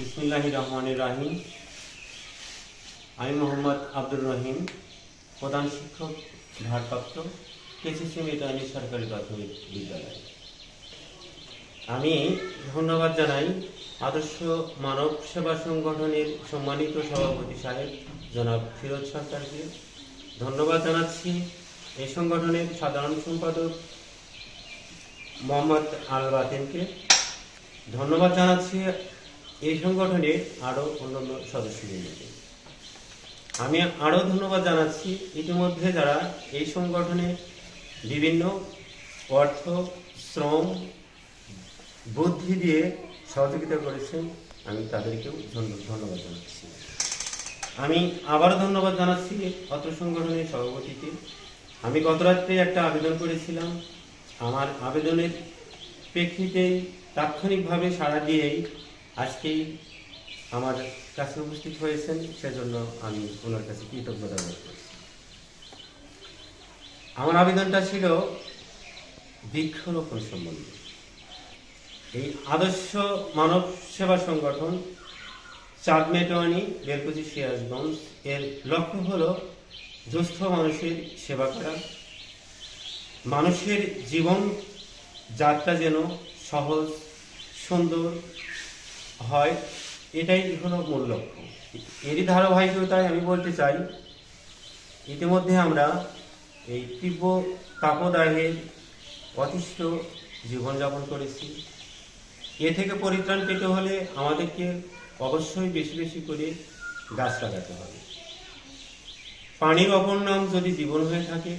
বিসমিল্লাহ রহমান রাহিম। আমি মোহাম্মদ আব্দুর রহিম, প্রধান শিক্ষক, ভারপ্রাপ্ত কেসিসি মেটানি সরকারি প্রাথমিক বিদ্যালয়। আমি ধন্যবাদ জানাই আদর্শ মানব সেবা সংগঠনের সম্মানিত সভাপতি সাহেব জনাব ফিরোজ সরকারকে। ধন্যবাদ জানাচ্ছি এই সংগঠনের সাধারণ সম্পাদক মোহাম্মদ আল বাতিনকে ধন্যবাদ জানাচ্ছি এই সংগঠনের আরও অন্যান্য সদস্যদেরকে আমি আরও ধন্যবাদ জানাচ্ছি। ইতিমধ্যে যারা এই সংগঠনে বিভিন্ন অর্থ, শ্রম, বুদ্ধি দিয়ে সহযোগিতা করেছেন, আমি তাদেরকেও ধন্যবাদ জানাচ্ছি। আমি আবারও ধন্যবাদ জানাচ্ছি অত্র সংগঠনের সভাপতিকে। আমি গত রাত্রে একটা আবেদন করেছিলাম। আমার আবেদনের প্রেক্ষিতে তাৎক্ষণিকভাবে সাড়া দিয়েই আজকেই আমার কাছে উপস্থিত হয়েছেন, সেজন্য আমি ওনার কাছে কৃতজ্ঞতা বোধ করছি। আমার আবেদনটা ছিল বৃক্ষরোপণ সম্বন্ধে। এই আদর্শ মানব সেবা সংগঠন চাঁদ মেটোয়ানি, বেলকুচি সিরাজগঞ্জ এর লক্ষ্য হলো দুস্থ মানুষের সেবা করা, মানুষের জীবন যাত্রা যেন সহজ, সুন্দর হয়, এটাই হলো মূল লক্ষ্য। এরই ধারাবাহিকতায় আমি বলতে চাই, ইতিমধ্যে আমরা এই তীব্র তাপদাহের অতিষ্ঠ জীবনযাপন করেছি। এ থেকে পরিত্রাণ পেতে হলে আমাদেরকে অবশ্যই বেশি বেশি করে গাছ লাগাতে হবে। পানির অপর নাম যদি জীবন হয়ে থাকে,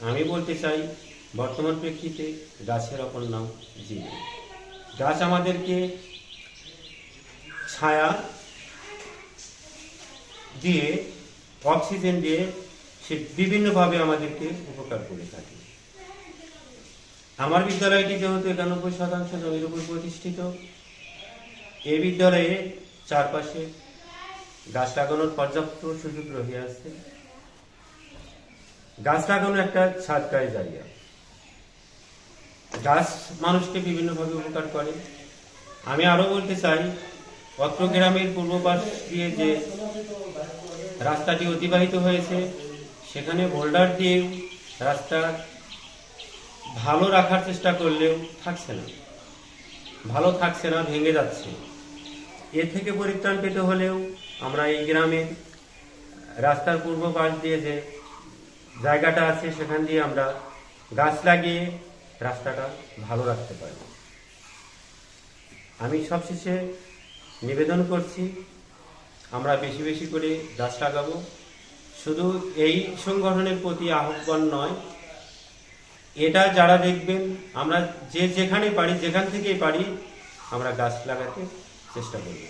আমি বলতে চাই, বর্তমান প্রেক্ষিতে গাছের অপর নাম জীবন। গাছ আমাদেরকে ছায়া দিয়ে অক্সিজেন দিয়ে সে বিভিন্নভাবে আমাদেরকে উপকার করে থাকে। আমার বিদ্যালয়টি যেহেতু একানব্বই শতাংশ জমির উপর প্রতিষ্ঠিত, এই বিদ্যালয়ে চারপাশে গাছ লাগানোর পর্যাপ্ত সুযোগ রহিয়াছে গাছ লাগানো একটা ছাদকায় জায়গা। গাছ মানুষকে বিভিন্নভাবে উপকার করে। আমি আরও বলতে চাই অত্র গ্রামের পূর্ব পাশ দিয়ে যে রাস্তাটি অতিবাহিত হয়েছে, সেখানে বোল্ডার দিয়ে রাস্তা ভালো রাখার চেষ্টা করলেও থাকছে না। ভালো থাকছে না, ভেঙে যাচ্ছে। এ থেকে পরিত্রাণ পেতে হলেও আমরা এই গ্রামে রাস্তার পূর্ব পাশ দিয়ে যে জায়গাটা আছে, সেখান দিয়ে আমরা গাছ লাগিয়ে রাস্তাটা ভালো রাখতে পারি আমি সবশেষে নিবেদন করছি, আমরা বেশি বেশি করে গাছ লাগাবো। শুধু এই সংগঠনের প্রতি আহ্বান নয়, এটা যারা দেখবেন, আমরা যে যেখানে পারি, যেখান থেকেই পারি, আমরা গাছ লাগাতে চেষ্টা করব।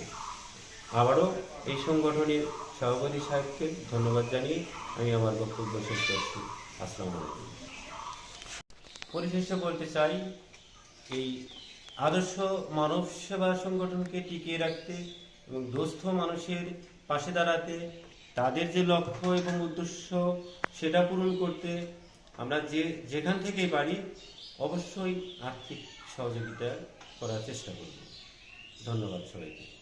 আবারও এই সংগঠনের সভাপতি সাহেবকে ধন্যবাদ জানিয়ে আমি আমার বক্তব্য শেষ করছি। আসসালামু আলাইকুম। পরিশেষে বলতে চাই, এই আদর্শ মানব সেবা সংগঠনকে টিকিয়ে রাখতে এবং দুস্থ মানুষের পাশে দাঁড়াতে, তাদের যে লক্ষ্য এবং উদ্দেশ্য সেটা পূরণ করতে আমরা যে, যেখান থেকেই পারি, অবশ্যই আর্থিক সহযোগিতা করার চেষ্টা করব। ধন্যবাদ সবাইকে।